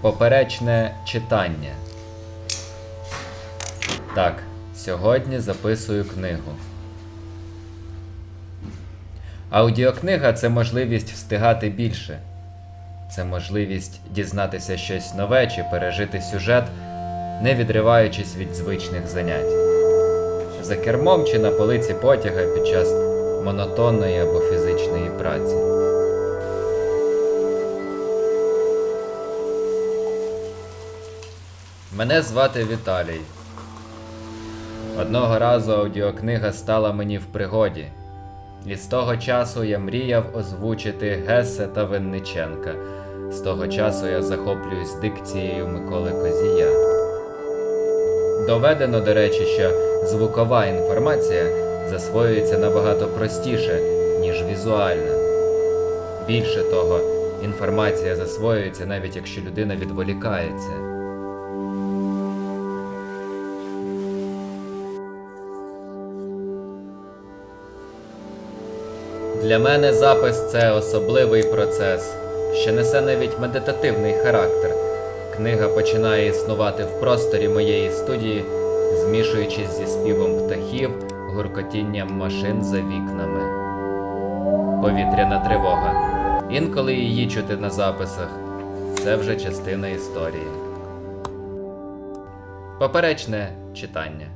Поперечне читання. Так, сьогодні записую книгу. Аудіокнига це можливість встигати більше. Це можливість дізнатися щось нове чи пережити сюжет, не відриваючись від звичних занять. За кермом чи на полиці потяга під час монотонної або фізичної праці. Мене звати Віталій. Одного разу аудіокнига стала мені в пригоді. І з того часу я мріяв озвучити Гесе та Винниченка. З того часу я захоплююсь дикцією Миколи Козія. Доведено, до речі, що звукова інформація засвоюється набагато простіше, ніж візуальна. Більше того, інформація засвоюється навіть якщо людина відволікається. Для мене запис це особливий процес, що несе навіть медитативний характер. Книга починає існувати в просторі моєї студії, змішуючись зі співом птахів, гуркотінням машин за вікнами. Повітряна тривога. Інколи її чути на записах. Це вже частина історії. Поперечне читання.